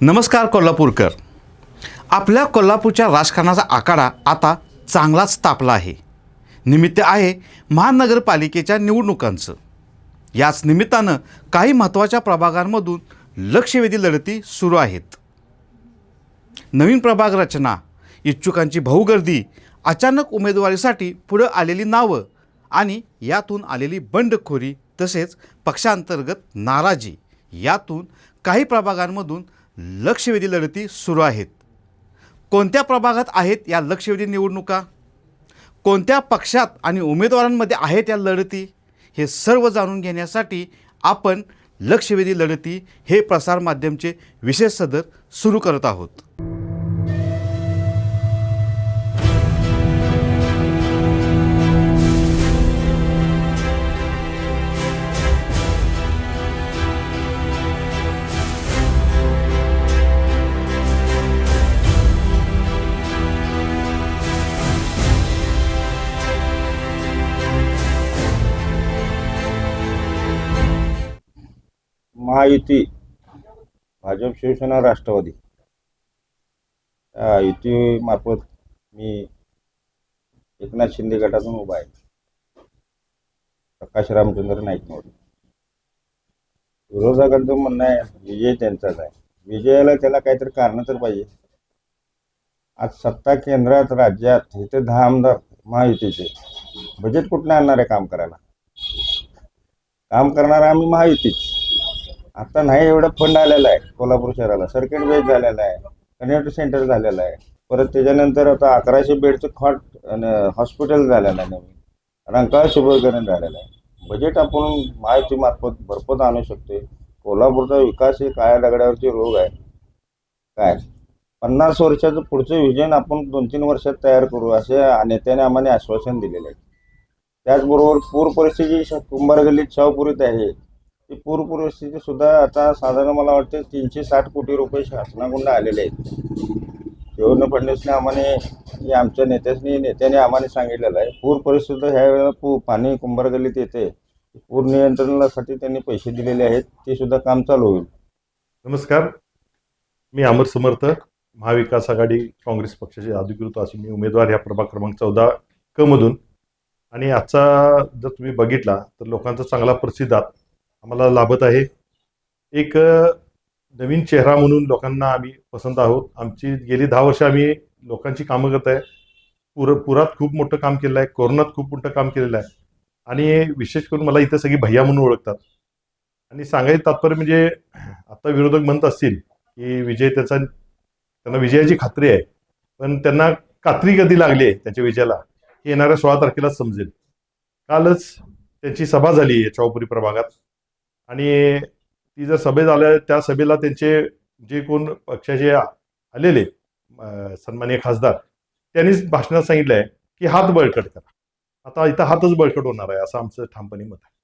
नमस्कार कोल्हापूरकर. आपल्या कोल्हापूरच्या राजकारणाचा आखाडा आता चांगलाच तापला आहे. निमित्त आहे महानगरपालिकेच्या निवडणुकांचं. याच निमित्तानं काही महत्त्वाच्या प्रभागांमधून लक्षवेधी लढती सुरू आहेत. नवीन प्रभाग रचना इच्छुकांची भाऊगर्दी अचानक उमेदवारीसाठी पुढं आलेली नावं आणि यातून आलेली बंडखोरी तसेच पक्षांतर्गत नाराजी यातून काही प्रभागांमधून लक्षवेधी लढती सुरू आहेत. कोणत्या प्रभागात आहेत या लक्षवेधी निवडणुका? कोणत्या पक्षात आणि उमेदवारांमध्ये आहेत या लढती? हे सर्व जाणून घेण्यासाठी आपण लक्षवेधी लढती हे प्रसारमाध्यमचे विशेष सदर सुरू करत आहोत. महायुती भाजप शिवसेना राष्ट्रवादी. या युतीमार्फत मी एकनाथ शिंदे गटातून उभा आहे. प्रकाश रामचंद्र नाईक निवडून विरोधकांचं म्हणणं आहे विजय त्यांचाच आहे. विजयाला त्याला काहीतरी कारण तर पाहिजे. आज सत्ता केंद्रात राज्यात इथे दहा आमदार महायुतीचे. बजेट कुठलं आणणार आहे काम करायला? काम करणार आम्ही महायुतीच. आता नाही एवढं फंड आलेला आहे कोल्हापूर शहराला. सर्किट बेड झालेला आहे कन्व्हर्टर सेंटर झालेलं आहे. परत त्याच्यानंतर आता अकराशे बेडचं खॉट हॉस्पिटल झालेलं आहे नवीन. रंकाळ शुभकरण झालेलं आहे. बजेट आपण माहितीमार्फत भरपूर आणू शकते कोल्हापूरचा विकास हे काळ्या दगडावरचे रोग आहे. काय? पन्नास वर्षाचं पुढचं विजन आपण दोन तीन वर्षात तयार करू असे नेत्याने आम्हाला आश्वासन दिलेलं आहे. त्याचबरोबर पूर परिस्थिती श- कुंभार गल्लीत शाहपुरीत आहे. ती पूर सुद्धा आता साधारण मला वाटतं तीनशे साठ कोटी रुपये शासनाकडून आलेले आहेत. देवेंद्र फडणवीसने आम्हाला हे आमच्या नेत्याने नेत्याने आम्हाला सांगितलेलं आहे. पूर परिस्थिती ह्या वेळेला पू पाणी कुंभार गल्लीत येते. पूर नियंत्रणासाठी त्यांनी पैसे दिलेले आहेत. ते सुद्धा काम चालू होईल. नमस्कार. मी अमर समर्थ महाविकास आघाडी काँग्रेस पक्षाचे अधिकृत असून मी उमेदवार ह्या प्रभाग क्रमांक चौदा क मधून. आणि आजचा जर तुम्ही बघितला तर लोकांचा चांगला प्रतिसाद आम्हाला लाभत आहे. एक नवीन चेहरा म्हणून लोकांना आम्ही पसंत आहोत. आमची गेली दहा वर्ष आम्ही लोकांची कामं करत आहे. पुर पुरात खूप मोठं काम केलं आहे. कोरोनात खूप मोठं काम केलेलं आहे. आणि विशेष करून मला इथं सगळी भैया म्हणून ओळखतात. आणि सांगायचं तात्पर्य म्हणजे आता विरोधक म्हणत असतील की विजय त्याचा त्यांना विजयाची खात्री आहे. पण त्यांना कात्री कधी लागली आहे त्याच्या विजयाला हे येणाऱ्या सोळा तारखेलाच समजेल. कालच त्यांची सभा झाली आहे चौपुरी प्रभागात. आणि ती जर सभेत आल्या त्या सभेला त्यांचे जे कोण पक्षाचे आलेले सन्मान्य खासदार त्यांनीच भाषणात सांगितलं आहे की हात बळकट करा. आता इथं हातच बळकट होणार आहे असं आमचं ठामपणे मत आहे.